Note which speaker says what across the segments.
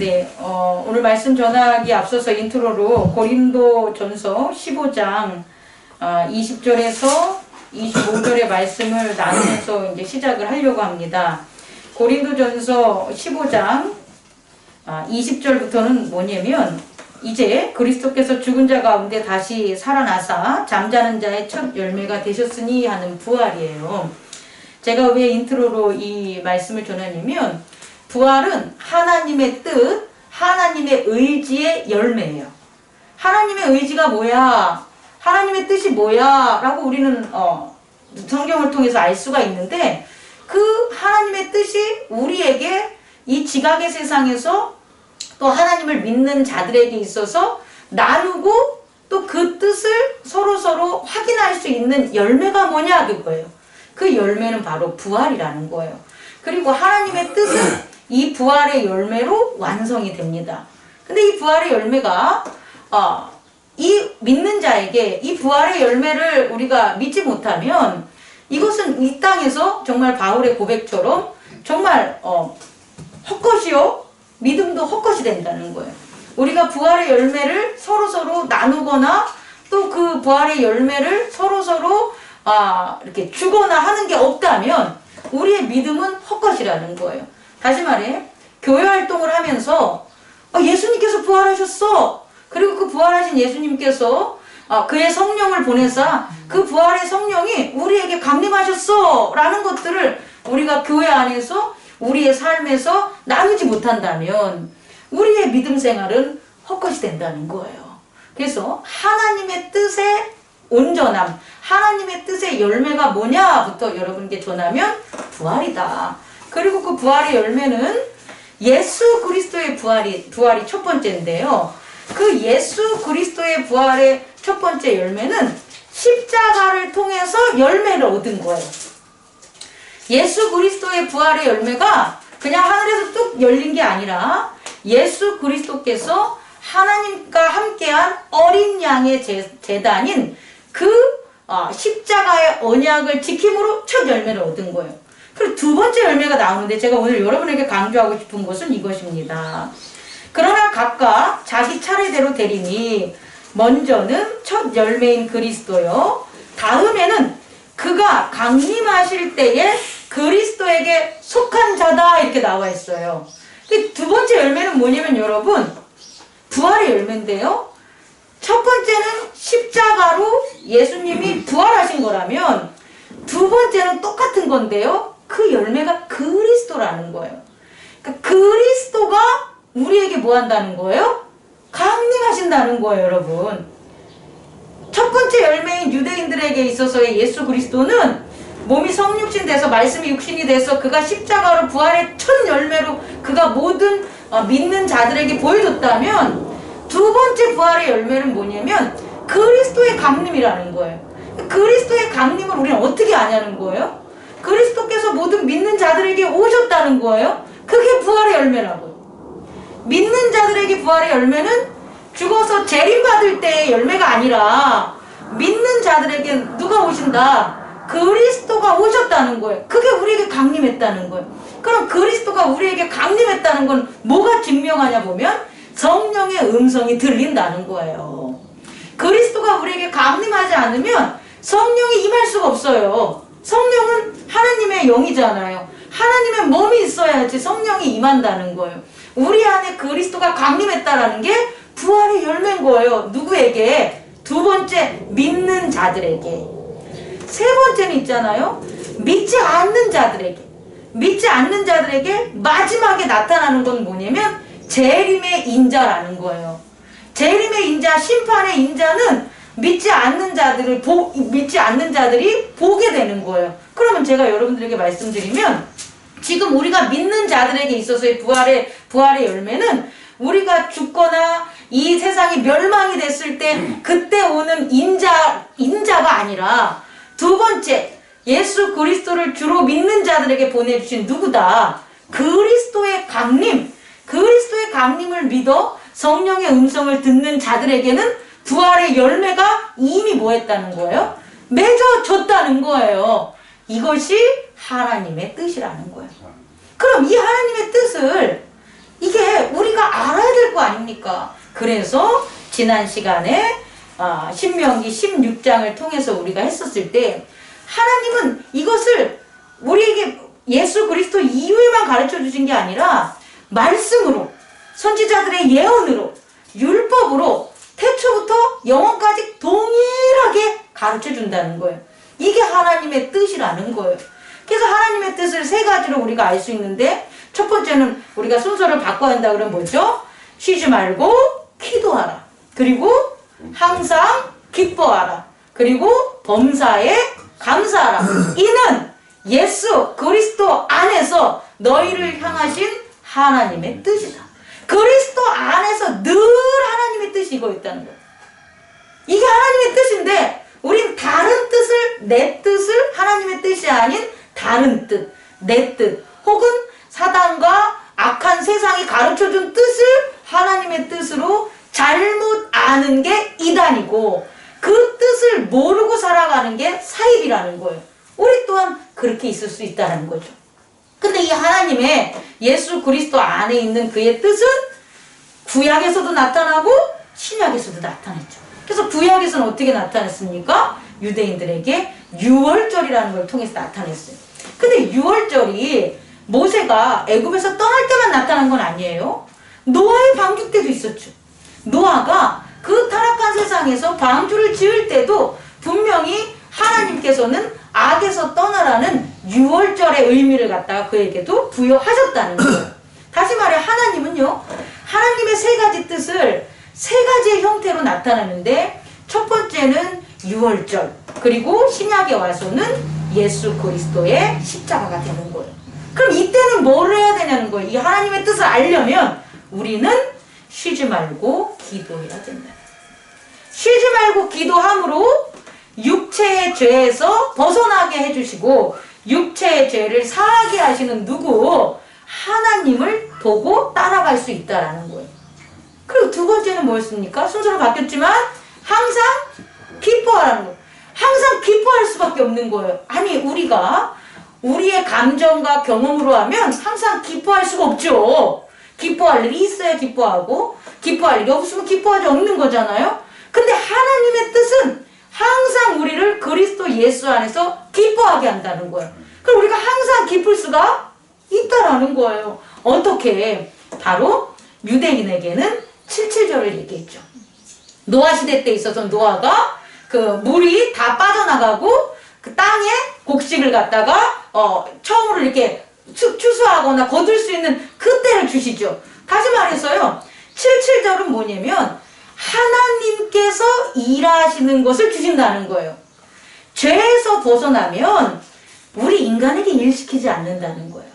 Speaker 1: 네, 어, 오늘 말씀 전하기 앞서서 인트로로 고린도 전서 15장 어, 20절에서 25절의 말씀을 나누면서 이제 시작을 하려고 합니다. 고린도 전서 15장 아, 20절부터는 뭐냐면 이제 그리스도께서 죽은 자 가운데 다시 살아나사 잠자는 자의 첫 열매가 되셨으니 하는 부활이에요. 제가 왜 인트로로 이 말씀을 전하냐면 부활은 하나님의 뜻, 하나님의 의지의 열매예요. 하나님의 의지가 뭐야? 하나님의 뜻이 뭐야? 라고 우리는 어, 성경을 통해서 알 수가 있는데 그 하나님의 뜻이 우리에게 이 지각의 세상에서 또 하나님을 믿는 자들에게 있어서 나누고 또 그 뜻을 서로 서로 확인할 수 있는 열매가 뭐냐 그거예요. 그 열매는 바로 부활이라는 거예요. 그리고 하나님의 뜻은 이 부활의 열매로 완성이 됩니다. 근데 이 부활의 열매가 어, 이 믿는 자에게 이 부활의 열매를 우리가 믿지 못하면 이것은 이 땅에서 정말 바울의 고백처럼 정말 어, 헛것이요 믿음도 헛것이 된다는 거예요. 우리가 부활의 열매를 서로 서로 나누거나 또 그 부활의 열매를 서로 서로 아, 이렇게 주거나 하는 게 없다면 우리의 믿음은 헛것이라는 거예요. 다시 말해 교회 활동을 하면서 어, 예수님께서 부활하셨어. 그리고 그 부활하신 예수님께서 어, 그의 성령을 보내사 그 부활의 성령이 우리에게 강림하셨어. 라는 것들을 우리가 교회 안에서 우리의 삶에서 나누지 못한다면 우리의 믿음 생활은 헛것이 된다는 거예요. 그래서 하나님의 뜻의 온전함, 하나님의 뜻의 열매가 뭐냐부터 여러분께 전하면 부활이다. 그리고 그 부활의 열매는 예수 그리스도의 부활이 부활이 첫 번째인데요. 그 예수 그리스도의 부활의 첫 번째 열매는 십자가를 통해서 열매를 얻은 거예요. 예수 그리스도의 부활의 열매가 그냥 하늘에서 뚝 열린 게 아니라 예수 그리스도께서 하나님과 함께한 어린 양의 재, 재단인 그 어, 십자가의 언약을 지킴으로 첫 열매를 얻은 거예요. 그리고 두 번째 열매가 나오는데 제가 오늘 여러분에게 강조하고 싶은 것은 이것입니다. 그러나 각각 자기 차례대로 되리니 먼저는 첫 열매인 그리스도요. 다음에는 그가 강림하실 때에 그리스도에게 속한 자다 이렇게 나와 있어요. 두 번째 열매는 뭐냐면 여러분 부활의 열매인데요. 첫 번째는 십자가로 예수님이 부활하신 거라면 두 번째는 똑같은 건데요. 그 열매가 그리스도라는 거예요. 그러니까 그리스도가 우리에게 뭐 한다는 거예요? 강림하신다는 거예요, 여러분. 첫 번째 열매인 유대인들에게 있어서의 예수 그리스도는 몸이 성육신 돼서 말씀이 육신이 돼서 그가 십자가로 부활의 첫 열매로 그가 모든 어, 믿는 자들에게 보여줬다면 두 번째 부활의 열매는 뭐냐면 그리스도의 강림이라는 거예요. 그리스도의 강림을 우리는 어떻게 아냐는 거예요? 그리스도께서 모든 믿는 자들에게 오셨다는 거예요. 그게 부활의 열매라고요. 믿는 자들에게 부활의 열매는 죽어서 재림받을 때의 열매가 아니라 믿는 자들에게 누가 오신다? 그리스도가 오셨다는 거예요. 그게 우리에게 강림했다는 거예요. 그럼 그리스도가 우리에게 강림했다는 건 뭐가 증명하냐 보면 성령의 음성이 들린다는 거예요. 그리스도가 우리에게 강림하지 않으면 성령이 임할 수가 없어요. 성령은 하나님의 영이잖아요. 하나님의 몸이 있어야지 성령이 임한다는 거예요. 우리 안에 그리스도가 강림했다라는 게 부활의 열매인 거예요. 누구에게? 두 번째, 믿는 자들에게. 세 번째는 있잖아요. 믿지 않는 자들에게. 믿지 않는 자들에게 마지막에 나타나는 건 뭐냐면 재림의 인자라는 거예요. 재림의 인자, 심판의 인자는 믿지 않는 자들을 보, 믿지 않는 자들이 보게 되는 거예요. 그러면 제가 여러분들에게 말씀드리면 지금 우리가 믿는 자들에게 있어서의 부활의 부활의 열매는 우리가 죽거나 이 세상이 멸망이 됐을 때 그때 오는 인자 인자가 아니라 두 번째 예수 그리스도를 주로 믿는 자들에게 보내주신 누구다 그리스도의 강림 그리스도의 강림을 믿어 성령의 음성을 듣는 자들에게는 부활의 열매가 이미 뭐 했다는 거예요? 맺어졌다는 거예요. 이것이 하나님의 뜻이라는 거예요. 그럼 이 하나님의 뜻을 이게 우리가 아닙니까? 그래서 지난 시간에 아, 신명기 16장을 통해서 우리가 했었을 때 하나님은 이것을 우리에게 예수 그리스도 이후에만 가르쳐 주신 게 아니라 말씀으로 선지자들의 예언으로 율법으로 태초부터 영원까지 동일하게 가르쳐 준다는 거예요. 이게 하나님의 뜻이라는 거예요. 그래서 하나님의 뜻을 세 가지로 우리가 알 수 있는데 첫 번째는 우리가 순서를 바꿔야 한다 그러면 뭐죠? 쉬지 말고 기도하라. 그리고 항상 기뻐하라. 그리고 범사에 감사하라. 이는 예수 그리스도 안에서 너희를 향하신 하나님의 뜻이다. 그리스도 안에서 늘 하나님의 뜻이 이거 있다는 거예요. 이게 하나님의 뜻인데 우린 다른 뜻을 내 뜻을 하나님의 뜻이 아닌 다른 뜻, 내 뜻, 혹은 사단과 악한 세상이 가르쳐준 뜻을 하나님의 뜻으로 잘못 아는 게 이단이고 그 뜻을 모르고 살아가는 게 사입이라는 거예요. 우리 또한 그렇게 있을 수 있다는 거죠. 하나님의 예수 그리스도 안에 있는 그의 뜻은 구약에서도 나타나고 신약에서도 나타났죠. 그래서 구약에서는 어떻게 나타났습니까? 유대인들에게 유월절이라는 걸 통해서 나타냈어요. 근데 유월절이 모세가 애굽에서 떠날 때만 나타난 건 아니에요. 노아의 방주 때도 있었죠. 노아가 그 타락한 세상에서 방주를 지을 때도 분명히 하나님께서는 악에서 떠나라는 유월절의 의미를 갖다가 그에게도 부여하셨다는 거예요. 다시 말해 하나님은요. 하나님의 세 가지 뜻을 세 가지의 형태로 나타나는데 첫 번째는 유월절 그리고 신약에 와서는 예수 그리스도의 십자가가 되는 거예요. 그럼 이때는 뭘 해야 되냐는 거예요. 이 하나님의 뜻을 알려면 우리는 쉬지 말고 기도해야 된다. 쉬지 말고 기도함으로 육체의 죄에서 벗어나게 해주시고 육체의 죄를 사하게 하시는 누구 하나님을 보고 따라갈 수 있다라는 거예요. 그리고 두 번째는 뭐였습니까? 순서로 바뀌었지만 항상 기뻐하라는 거예요. 항상 기뻐할 수밖에 없는 거예요. 아니 우리가 우리의 감정과 경험으로 하면 항상 기뻐할 수가 없죠. 기뻐할 일이 있어야 기뻐하고 기뻐할 일이 없으면 기뻐하지 없는 거잖아요. 근데 하나님의 뜻은 항상 우리를 그리스도 예수 안에서 기뻐하게 한다는 거예요. 그럼 우리가 항상 기쁠 수가 있다라는 거예요. 어떻게? 바로 유대인에게는 77절을 얘기했죠. 노아 시대 때 있어서 노아가 그 물이 다 빠져나가고 그 땅에 곡식을 갖다가 어 처음으로 이렇게 추, 추수하거나 거둘 수 있는 그때를 주시죠. 다시 말해서요. 77절은 뭐냐면 하나님께서 일하시는 것을 주신다는 거예요. 죄에서 벗어나면 우리 인간에게 일시키지 않는다는 거예요.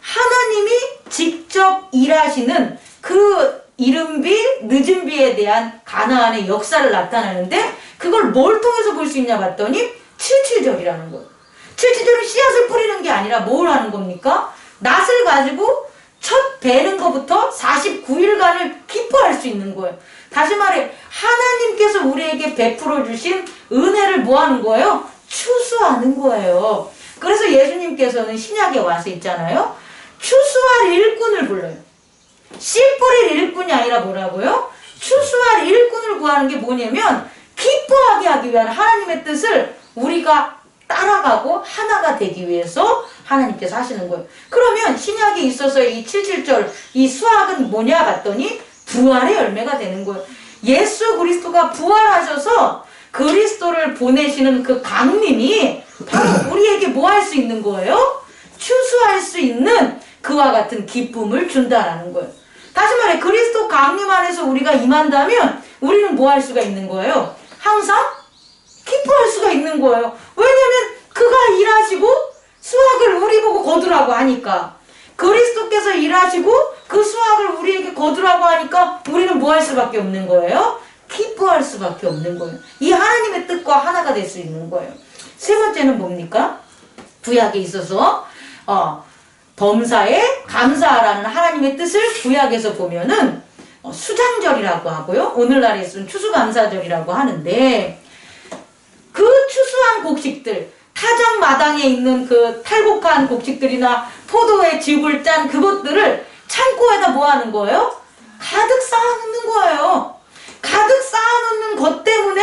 Speaker 1: 하나님이 직접 일하시는 그 이른비 늦은비에 대한 가나안의 역사를 나타내는데 그걸 뭘 통해서 볼 수 있냐 봤더니 77절이라는 거예요. 77절은 씨앗을 뿌리는 게 아니라 뭘 하는 겁니까? 낫을 가지고 첫 베는 것부터 49일간을 기뻐할 수 있는 거예요. 다시 말해 하나님께서 우리에게 베풀어 주신 은혜를 뭐 하는 거예요? 추수하는 거예요. 그래서 예수님께서는 신약에 와서 있잖아요. 추수할 일꾼을 불러요. 씨 뿌릴 일꾼이 아니라 뭐라고요? 추수할 일꾼을 구하는 게 뭐냐면 기뻐하게 하기 위한 하나님의 뜻을 우리가 따라가고 하나가 되기 위해서 하나님께서 하시는 거예요. 그러면 신약에 있어서 이 77절 이 수학은 뭐냐 봤더니 부활의 열매가 되는 거예요. 예수 그리스도가 부활하셔서 그리스도를 보내시는 그 강림이 바로 우리에게 뭐 할 수 있는 거예요? 추수할 수 있는 그와 같은 기쁨을 준다라는 거예요. 다시 말해 그리스도 강림 안에서 우리가 임한다면 우리는 뭐 할 수가 있는 거예요? 항상 기뻐할 수가 있는 거예요. 왜냐면 그가 일하시고 수확을 우리 보고 거두라고 하니까 그리스도께서 일하시고 그 수확을 우리에게 거두라고 하니까 우리는 뭐 할 수밖에 없는 거예요? 기뻐할 수밖에 없는 거예요. 이 하나님의 뜻과 하나가 될 수 있는 거예요. 세 번째는 뭡니까? 구약에 있어서 어, 범사에 감사하라는 하나님의 뜻을 구약에서 보면은 어, 수장절이라고 하고요. 오늘날에 쓰는 추수감사절이라고 하는데 그 추수한 곡식들 타작 마당에 있는 그 탈곡한 곡식들이나 포도의 즙을 짠 그것들을 창고에다 뭐 하는 거예요? 가득 쌓아놓는 거예요. 가득 쌓아놓는 것 때문에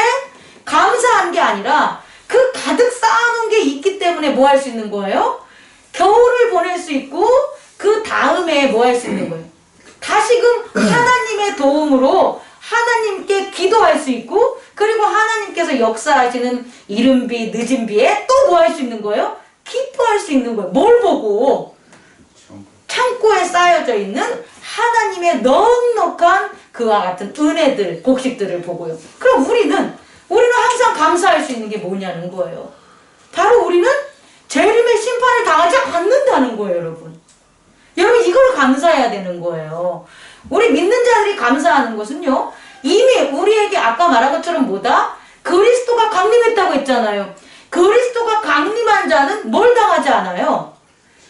Speaker 1: 감사한 게 아니라 그 가득 쌓아놓은 게 있기 때문에 뭐 할 수 있는 거예요? 겨울을 보낼 수 있고 그 다음에 뭐 할 수 있는 거예요? 다시금 하나님의 도움으로 하나님께 기도할 수 있고 그리고 하나님께서 역사하시는 이른 비 늦은 비에 또 뭐 할 수 있는 거예요? 기뻐할 수 있는 거예요. 뭘 보고? 창고에 쌓여져 있는 하나님의 넉넉한 그와 같은 은혜들, 곡식들을 보고요. 그럼 우리는, 우리는 항상 감사할 수 있는 게 뭐냐는 거예요. 바로 우리는 재림의 심판을 당하지 않는다는 거예요, 여러분. 여러분, 이걸 감사해야 되는 거예요. 우리 믿는 자들이 감사하는 것은요, 이미 우리에게 아까 말한 것처럼 뭐다? 그리스도가 강림했다고 했잖아요. 그리스도가 강림한 자는 뭘 당하지 않아요?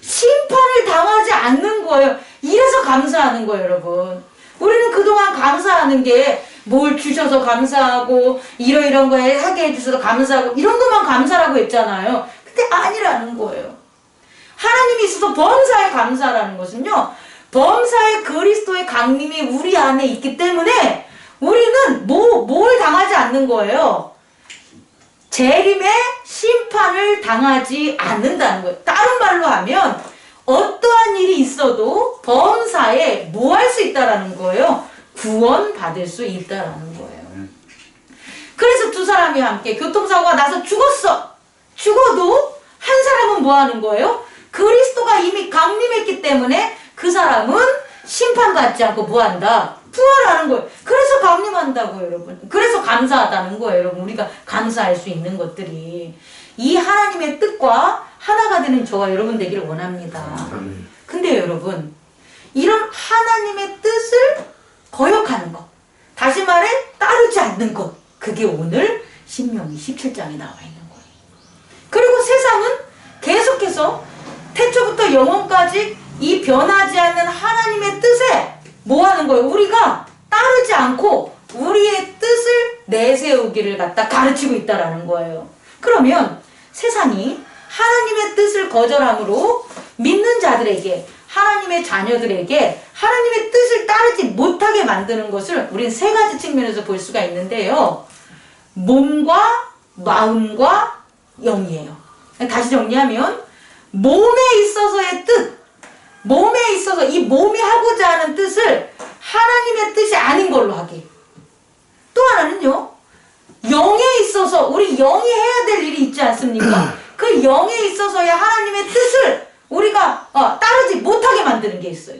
Speaker 1: 심판을 당하지 않는 거예요. 이래서 감사하는 거예요, 여러분. 우리는 그동안 감사하는 게 뭘 주셔서 감사하고 이러이런 거에 하게 해주셔서 감사하고 이런 것만 감사라고 했잖아요. 근데 아니라는 거예요. 하나님이 있어서 범사에 감사라는 것은요. 범사의 그리스도의 강림이 우리 안에 있기 때문에 우리는 뭐, 뭘 당하지 않는 거예요. 재림의 심판을 당하지 않는다는 거예요. 다른 말로 하면 어떠한 일이 있어도 범사에 뭐 할 수 있다라는 거예요. 구원 받을 수 있다라는 거예요. 그래서 두 사람이 함께 교통사고가 나서 죽었어. 죽어도 한 사람은 뭐 하는 거예요? 그리스도가 이미 강림했기 때문에 그 사람은 심판받지 않고 뭐 한다? 부활하는 거예요. 그래서 강림한다고요, 여러분. 그래서 감사하다는 거예요, 여러분. 우리가 감사할 수 있는 것들이. 이 하나님의 뜻과 하나가 되는 저와 여러분 되기를 원합니다. 근데 여러분, 이런 하나님의 뜻을 거역하는 것, 다시 말해 따르지 않는 것, 그게 오늘 신명기 17장에 나와 있는 거예요. 그리고 세상은 계속해서 태초부터 영원까지 이 변하지 않는 하나님의 뜻에 뭐 하는 거예요? 우리가 따르지 않고 우리의 뜻을 내세우기를 갖다 가르치고 있다라는 거예요. 그러면 세상이 하나님의 뜻을 거절함으로 믿는 자들에게 하나님의 자녀들에게 하나님의 뜻을 따르지 못하게 만드는 것을 우리는 세 가지 측면에서 볼 수가 있는데요. 몸과 마음과 영이에요. 다시 정리하면 몸에 있어서의 뜻, 몸에 있어서 이 몸이 하고자 하는 뜻을 하나님의 뜻이 아닌 걸로 하기. 또 하나는요. 영에 있어서 우리 영이 해야 될 일이 있지 않습니까? 그 영에 있어서의 하나님의 뜻을 우리가 어, 따르지 못하게 만드는 게 있어요.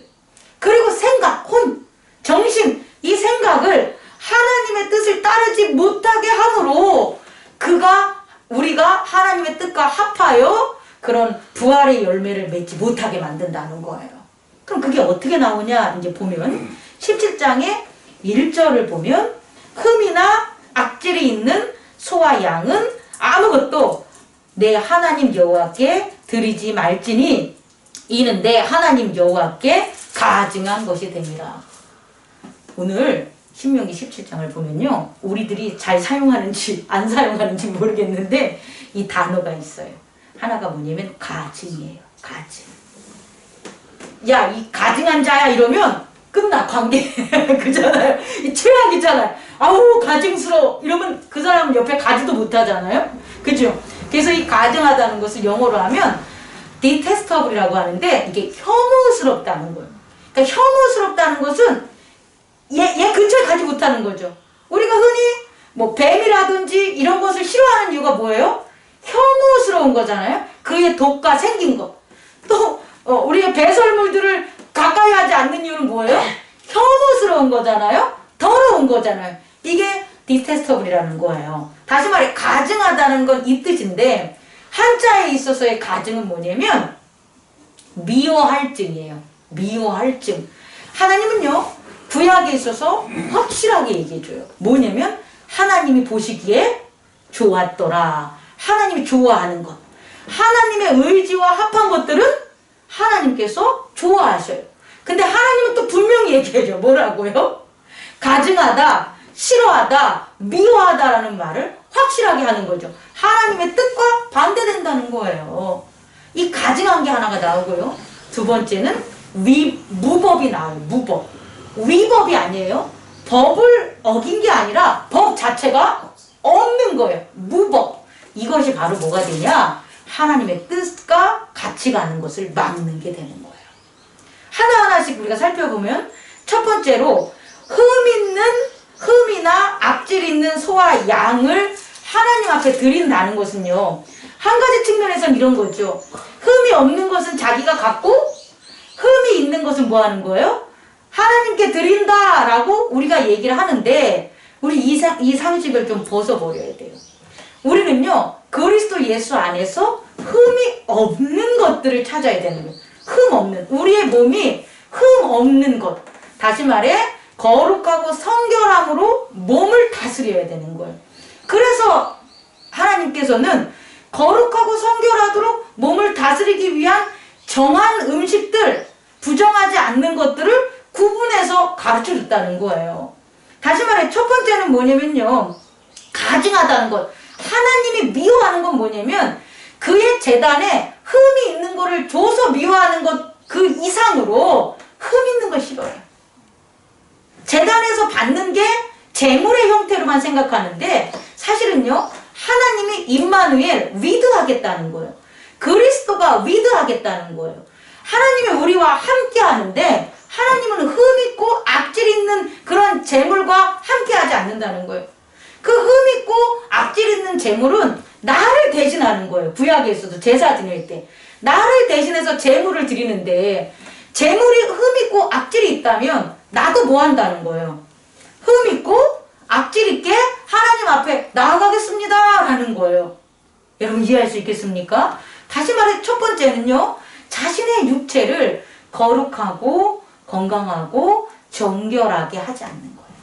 Speaker 1: 그리고 생각, 혼, 정신 이 생각을 하나님의 뜻을 따르지 못하게 함으로 그가 우리가 하나님의 뜻과 합하여 그런 부활의 열매를 맺지 못하게 만든다는 거예요. 그럼 그게 어떻게 나오냐 이제 보면 17장의 1절을 보면 흠이나 악질이 있는 소와 양은 아무것도 내 하나님 여호와께 드리지 말지니 이는 내 하나님 여호와께 가증한 것이 됩니다. 오늘 신명기 17장을 보면요. 우리들이 잘 사용하는지 안 사용하는지 모르겠는데 이 단어가 있어요. 하나가 뭐냐면 가증이에요. 가증. 야, 이 가증한 자야 이러면 끝나 관계 그잖아요. 이 최악이잖아요. 아우 가증스러워 이러면 그 사람은 옆에 가지도 못하잖아요. 그죠? 그래서 이 가증하다는 것을 영어로 하면 detestable이라고 하는데 이게 혐오스럽다는 거예요. 그러니까 혐오스럽다는 것은 얘, 얘 근처에 가지 못하는 거죠. 우리가 흔히 뭐 뱀이라든지 이런 것을 싫어하는 이유가 뭐예요? 혐오스러운 거잖아요. 그의 독과 생긴 것. 또 어, 우리의 배설물들을 가까이 하지 않는 이유는 뭐예요? 혐오스러운 거잖아요. 더러운 거잖아요. 이게 디테스터블이라는 거예요. 다시 말해 가증하다는 건 이 뜻인데 한자에 있어서의 가증은 뭐냐면 미워할 증이에요. 미워할 증. 하나님은요 구약에 있어서 확실하게 얘기해줘요. 뭐냐면 하나님이 보시기에 좋았더라. 하나님이 좋아하는 것. 하나님의 의지와 합한 것들은 하나님께서 좋아하셔요. 근데 하나님은 또 분명히 얘기해줘. 뭐라고요? 가증하다, 싫어하다, 미워하다라는 말을 확실하게 하는 거죠. 하나님의 뜻과 반대된다는 거예요. 이 가증한 게 하나가 나오고요. 두 번째는 위, 무법이 나와요. 무법. 위법이 아니에요. 법을 어긴 게 아니라 법 자체가 없는 거예요. 무법. 이것이 바로 뭐가 되냐? 하나님의 뜻과 같이 가는 것을 막는 게 되는 거예요. 하나하나씩 우리가 살펴보면 첫 번째로 흠 있는 흠이나 악질 있는 소와 양을 하나님 앞에 드린다는 것은요. 한 가지 측면에서는 이런 거죠. 흠이 없는 것은 자기가 갖고 흠이 있는 것은 뭐 하는 거예요? 하나님께 드린다라고 우리가 얘기를 하는데 우리 이, 상, 이 상식을 좀 벗어버려야 돼요. 우리는요 그리스도 예수 안에서 흠이 없는 것들을 찾아야 되는 거예요. 흠 없는 우리의 몸이 흠 없는 것. 다시 말해 거룩하고 성결함으로 몸을 다스려야 되는 거예요. 그래서 하나님께서는 거룩하고 성결하도록 몸을 다스리기 위한 정한 음식들, 부정하지 않는 것들을 구분해서 가르쳐 줬다는 거예요. 다시 말해 첫 번째는 뭐냐면요. 가증하다는 것. 하나님이 미워하는 건 뭐냐면 그의 재단에 흠이 있는 거를 줘서 미워하는 것 그 이상으로 흠 있는 걸 싫어요. 재단에서 받는 게 재물의 형태로만 생각하는데 사실은요 하나님이 임마누엘 위드하겠다는 거예요. 그리스도가 위드하겠다는 거예요. 하나님이 우리와 함께 하는데 하나님은 흠 있고 악질 있는 그런 재물과 함께 하지 않는다는 거예요. 그 흠 있고 악질 있는 재물은 나를 대신하는 거예요. 구약에서도 제사 드릴 때. 나를 대신해서 재물을 드리는데 재물이 흠 있고 악질이 있다면 나도 뭐 한다는 거예요. 흠 있고 악질 있게 하나님 앞에 나아가겠습니다. 라는 거예요. 여러분 이해할 수 있겠습니까? 다시 말해 첫 번째는요. 자신의 육체를 거룩하고 건강하고 정결하게 하지 않는 거예요.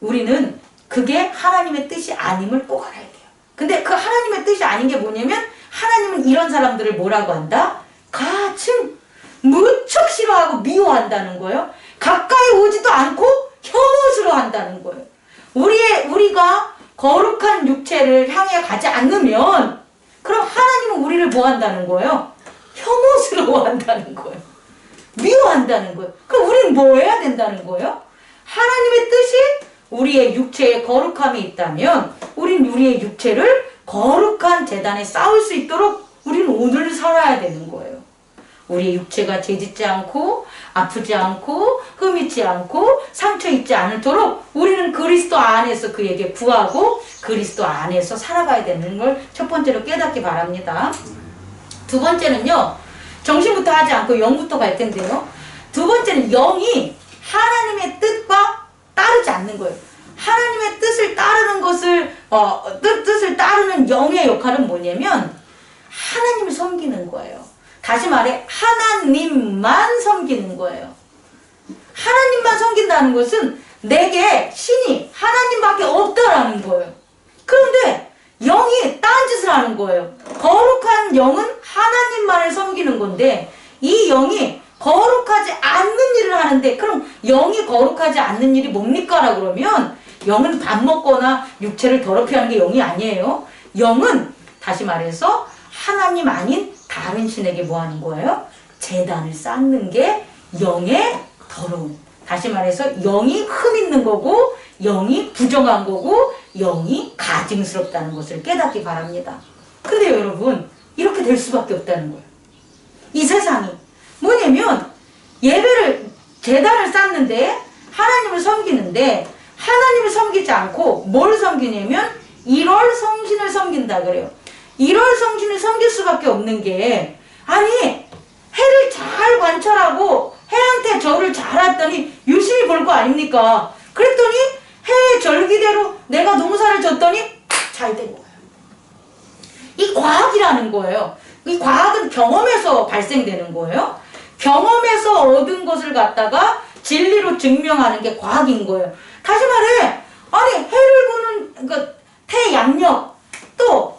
Speaker 1: 우리는 그게 하나님의 뜻이 아님을 꼭 알아야 돼요. 근데 그 하나님의 뜻이 아닌 게 뭐냐면 하나님은 이런 사람들을 뭐라고 한다? 가증 무척 싫어하고 미워한다는 거예요. 가까이 오지도 않고 혐오스러워한다는 거예요. 우리의 우리가 거룩한 육체를 향해 가지 않으면 그럼 하나님은 우리를 뭐 한다는 거예요? 혐오스러워한다는 거예요. 미워한다는 거예요. 그럼 우리는 뭐 해야 된다는 거예요? 하나님의 뜻이 우리의 육체에 거룩함이 있다면 우리는 우리의 육체를 거룩한 재단에 쌓을 수 있도록 우리는 오늘을 살아야 되는 거예요. 우리의 육체가 죄짓지 않고 아프지 않고 흠있지 않고 상처 있지 않도록 우리는 그리스도 안에서 그에게 구하고 그리스도 안에서 살아가야 되는 걸 첫 번째로 깨닫기 바랍니다. 두 번째는요. 정신부터 하지 않고 영부터 갈 텐데요. 두 번째는 영이 하나님의 뜻과 따르지 않는 거예요. 하나님의 뜻을 따르는 것을 어, 뜻, 뜻을 따르는 영의 역할은 뭐냐면 하나님을 섬기는 거예요. 다시 말해 하나님만 섬기는 거예요. 하나님만 섬긴다는 것은 내게 신이 하나님밖에 없다라는 거예요. 그런데 영이 딴 짓을 하는 거예요. 거룩한 영은 하나님만을 섬기는 건데 이 영이 거룩하지 않는 하는데 그럼 영이 거룩하지 않는 일이 뭡니까? 라 그러면 영은 밥 먹거나 육체를 더럽게 하는 게 영이 아니에요. 영은 다시 말해서 하나님 아닌 다른 신에게 뭐 하는 거예요? 재단을 쌓는 게 영의 더러움. 다시 말해서 영이 흠 있는 거고 영이 부정한 거고 영이 가증스럽다는 것을 깨닫기 바랍니다. 근데 여러분 이렇게 될 수밖에 없다는 거예요. 이 세상이 뭐냐면 예배를 재단을 쌓는데 하나님을 섬기는데 하나님을 섬기지 않고 뭘 섬기냐면 1월 성신을 섬긴다 그래요. 1월 성신을 섬길 수밖에 없는 게 아니 해를 잘 관찰하고 해한테 절을 잘 했더니 유심히 볼 거 아닙니까? 그랬더니 해 절기대로 내가 농사를 졌더니 잘 된 거예요. 이 과학이라는 거예요. 이 과학은 경험에서 발생되는 거예요. 경험에서 얻은 것을 갖다가 진리로 증명하는 게 과학인 거예요. 다시 말해, 아니 해를 보는 그 태양력 또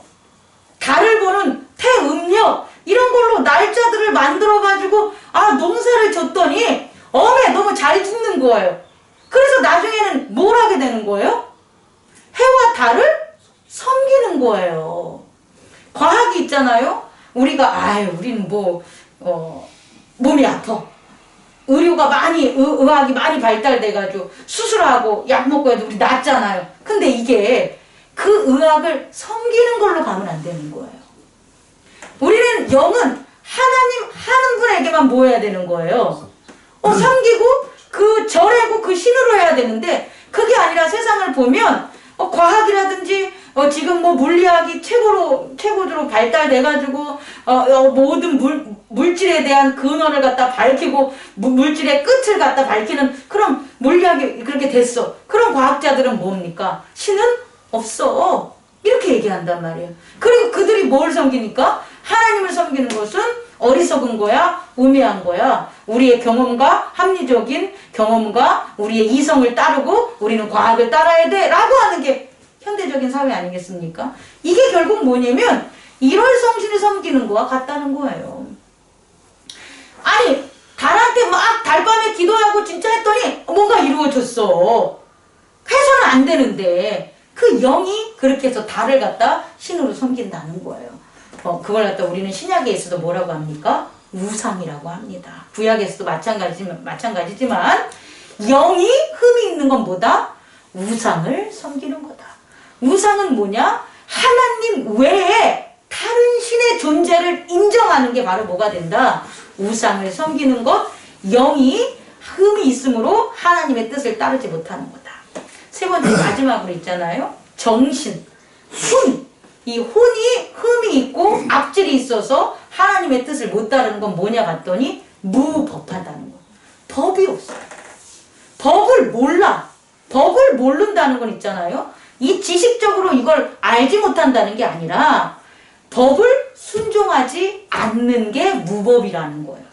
Speaker 1: 달을 보는 태음력 이런 걸로 날짜들을 만들어 가지고 아 농사를 졌더니 어메 너무 잘 짓는 거예요. 그래서 나중에는 뭘 하게 되는 거예요? 해와 달을 섬기는 거예요. 과학이 있잖아요. 우리가 아유 우리는 뭐 어, 몸이 아파. 의료가 많이 의, 의학이 많이 발달돼가지고 수술하고 약 먹고 해도 우리 낫잖아요. 근데 이게 그 의학을 섬기는 걸로 가면 안 되는 거예요. 우리는 영은 하나님 하는 분에게만 모여야 되는 거예요. 어, 섬기고 그 절하고 그 신으로 해야 되는데 그게 아니라 세상을 보면 어, 과학이라든지 어, 지금 뭐 물리학이 최고로 최고로 발달돼가지고 어, 어, 모든 물 물질에 대한 근원을 갖다 밝히고 무- 물질의 끝을 갖다 밝히는 그런 물리학이 그렇게 됐어. 그런 과학자들은 뭡니까? 신은 없어. 이렇게 얘기한단 말이에요. 그리고 그들이 뭘 섬기니까 하나님을 섬기는 것은 어리석은 거야, 우매한 거야. 우리의 경험과 합리적인 경험과 우리의 이성을 따르고 우리는 과학을 따라야 돼. 라고 하는 게 현대적인 사회 아니겠습니까? 이게 결국 뭐냐면 일월 성신을 섬기는 거와 같다는 거예요. 아니, 달한테 막 달밤에 기도하고 진짜 했더니 뭔가 이루어졌어. 해서는 안 되는데 그 영이 그렇게 해서 달을 갖다 신으로 섬긴다는 거예요. 어, 그걸 갖다 우리는 신약에 있어도 뭐라고 합니까? 우상이라고 합니다. 구약에서도 마찬가지지만, 마찬가지지만 영이 흠이 있는 건 뭐다? 우상을 섬기는 거다. 우상은 뭐냐? 하나님 외에 다른 신의 존재를 인정하는 게 바로 뭐가 된다? 우상을 섬기는 것, 영이 흠이 있으므로 하나님의 뜻을 따르지 못하는 거다. 세 번째 마지막으로 있잖아요. 정신, 혼. 이 혼이 흠이 있고 악질이 있어서 하나님의 뜻을 못 따르는 건 뭐냐 봤더니 무법하다는 거. 법이 없어요. 법을 몰라. 법을 모른다는 건 있잖아요. 이 지식적으로 이걸 알지 못한다는 게 아니라 법을 순종하지 않는 게 무법이라는 거예요.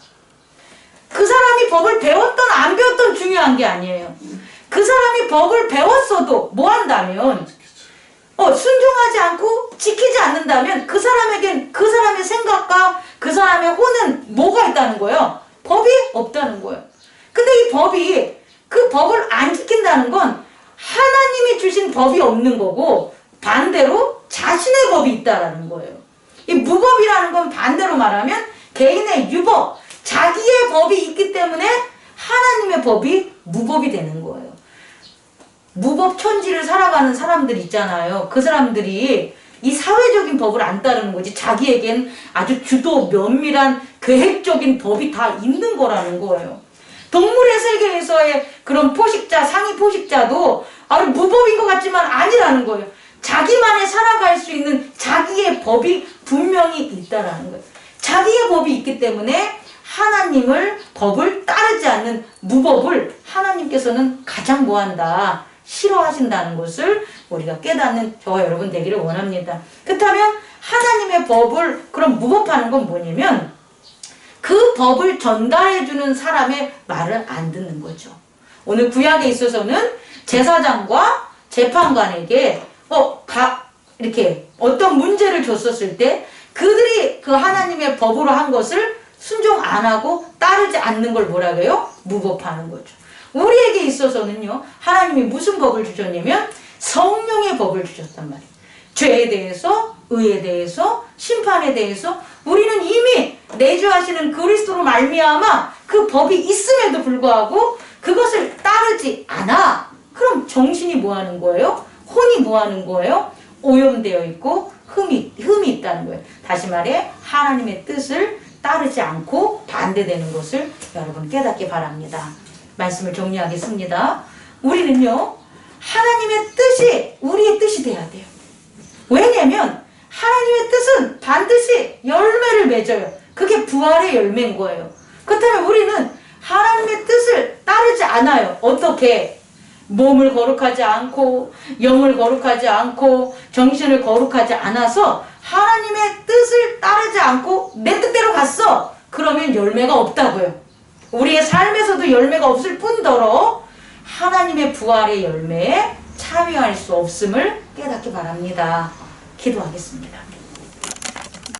Speaker 1: 그 사람이 법을 배웠던 안 배웠던 중요한 게 아니에요. 그 사람이 법을 배웠어도 뭐 한다면 어, 순종하지 않고 지키지 않는다면 그 사람에겐 그 사람의 생각과 그 사람의 혼은 뭐가 있다는 거예요? 법이 없다는 거예요. 근데 이 법이 그 법을 안 지킨다는 건 하나님이 주신 법이 없는 거고 반대로 자신의 법이 있다라는 거예요. 이 무법이라는 건 반대로 말하면 개인의 유법, 자기의 법이 있기 때문에 하나님의 법이 무법이 되는 거예요. 무법 천지를 살아가는 사람들 있잖아요. 그 사람들이 이 사회적인 법을 안 따르는 거지. 자기에겐 아주 주도 면밀한 계획적인 법이 다 있는 거라는 거예요. 동물의 세계에서의 그런 포식자, 상위 포식자도 아주 무법인 것 같지만 아니라는 거예요. 자기만의 살아갈 수 있는 자기의 법이 분명히 있다라는 거예요. 자기의 법이 있기 때문에 하나님을 법을 따르지 않는 무법을 하나님께서는 가장 뭐한다? 싫어하신다는 것을 우리가 깨닫는 저와 여러분 되기를 원합니다. 그렇다면 하나님의 법을 그럼 무법하는 건 뭐냐면 그 법을 전달해주는 사람의 말을 안 듣는 거죠. 오늘 구약에 있어서는 제사장과 재판관에게 어, 가, 이렇게 어떤 문제를 줬었을 때 그들이 그 하나님의 법으로 한 것을 순종 안 하고 따르지 않는 걸 뭐라 그래요? 무법하는 거죠. 우리에게 있어서는요, 하나님이 무슨 법을 주셨냐면 성령의 법을 주셨단 말이에요. 죄에 대해서, 의에 대해서, 심판에 대해서 우리는 이미 내주하시는 그리스도로 말미암아 그 법이 있음에도 불구하고 그것을 따르지 않아. 그럼 정신이 뭐 하는 거예요? 혼이 뭐 하는 거예요? 오염되어 있고 흠이 흠이 있다는 거예요. 다시 말해 하나님의 뜻을 따르지 않고 반대되는 것을 여러분 깨닫기 바랍니다. 말씀을 정리하겠습니다. 우리는요 하나님의 뜻이 우리의 뜻이 돼야 돼요. 왜냐면 하나님의 뜻은 반드시 열매를 맺어요. 그게 부활의 열매인 거예요. 그렇다면 우리는 하나님의 뜻을 따르지 않아요. 어떻게? 몸을 거룩하지 않고 영을 거룩하지 않고 정신을 거룩하지 않아서 하나님의 뜻을 따르지 않고 내 뜻대로 갔어. 그러면 열매가 없다고요. 우리의 삶에서도 열매가 없을 뿐더러 하나님의 부활의 열매에 참여할 수 없음을 깨닫기 바랍니다. 기도하겠습니다.